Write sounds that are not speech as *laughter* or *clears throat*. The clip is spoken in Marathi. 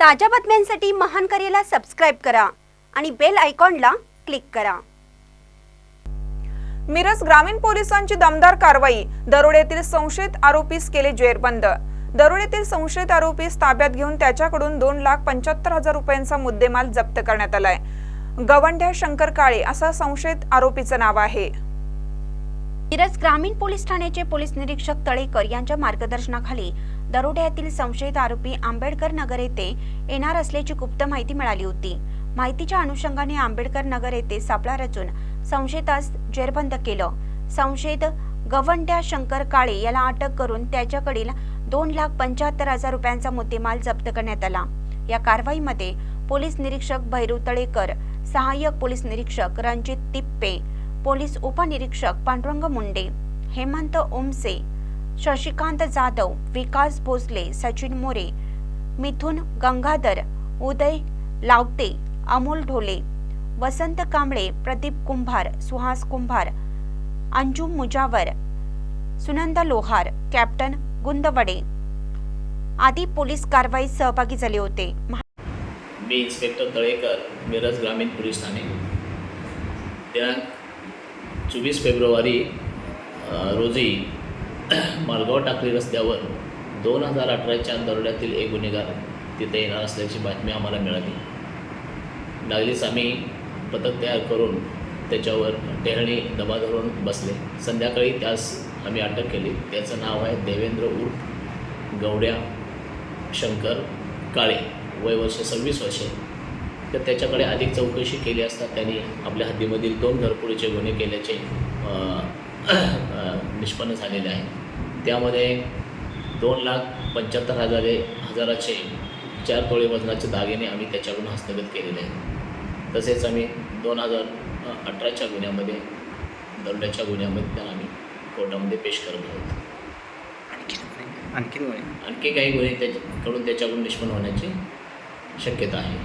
ताज्या बातम्यांसाठी महान करेला सबस्क्राईब करा आणि बेल आयकॉनला क्लिक करा. मिरज ग्रामीण पोलिसांची दमदार कारवाई. दरोड्यातील संशयित आरोपीस केले जेरबंद. दरोड्यातील संशयित आरोपीस ताब्यात घेऊन त्याच्याकडून दोन लाख पंच्याहत्तर हजार रुपयांचा मुद्देमाल जप्त करण्यात आलाय. गवंड्या शंकर काळे असा संशयित आरोपीचं नाव आहे. मिरज ग्रामीण पोलीस ठाण्याचे पोलीस निरीक्षक तळेकर यांच्या मार्गदर्शनाखाली दरोड्यातील संशयित आरोपी आंबेडकर नगर येथे येणार असल्याची गुप्त माहिती मिळाली होती. माहितीच्या अनुषंगाने आंबेडकर नगर येथे सापळा रचून संशयितास जेरबंद केलं. संशयित गवंड्या शंकर काळे याला अटक करून त्याच्याकडील दोन लाख पंच्याहत्तर हजार रुपयांचा मुद्देमाल जप्त करण्यात आला. या कारवाईमध्ये पोलीस निरीक्षक भैरू तळेकर सहाय्यक पोलीस निरीक्षक रणजित तिप्पे पोलीस उपनिरीक्षक पांडुरंग मुंडे हेमंत ओमसे शशिकांत जाधव विकास भोसले सचिन मोरे मिथुन गंगाधर उदय लावते अमोल ढोले वसंत कांबळे प्रदीप कुंभार सुहास कुंभार अंजुम मुजावर सुनंदा लोहार कॅप्टन गुंदवडे आदी पोलीस कारवाईत सहभागी झाले होते. मी इन्स्पेक्टर तळेकर मिरज ग्रामीण पोलीस ठाणे. दिनांक चोवीस फेब्रुवारी रोजी *clears throat* मालगाव टाकळी रस्त्यावर दोन हजार अठराच्या दरोड्यातील एक गुन्हेगार तिथे येणार असल्याची बातमी आम्हाला मिळाली. लागलीच आम्ही पथक तयार करून त्याच्यावर टेहळणी दबा धरून बसले. संध्याकाळी त्यास आम्ही अटक केली. त्याचं नाव आहे देवेंद्र उर्फ गवड्या शंकर काळे. वय वर्ष सव्वीस वर्षे. तर त्याच्याकडे अधिक चौकशी केली असता त्यांनी आपल्या हद्दीमधील दोन घरफोडीचे गुन्हे केल्याचे निष्पन्न झालेले आहे. त्यामध्ये दोन लाख पंच्याहत्तर हजारे हजाराचे चार तोळे वजनाचे दागिने आम्ही त्याच्याकडून हस्तगत केलेले आहेत. तसेच आम्ही दोन हजार अठराच्या गुन्ह्यामध्ये दरोड्याच्या गुन्ह्यामध्ये त्यांना आम्ही कोर्टामध्ये पेश करत आहोत. गुन्हे. आणखी काही गुन्हे त्याच्याकडून त्याच्याकडून निष्पन्न होण्याची शक्यता आहे.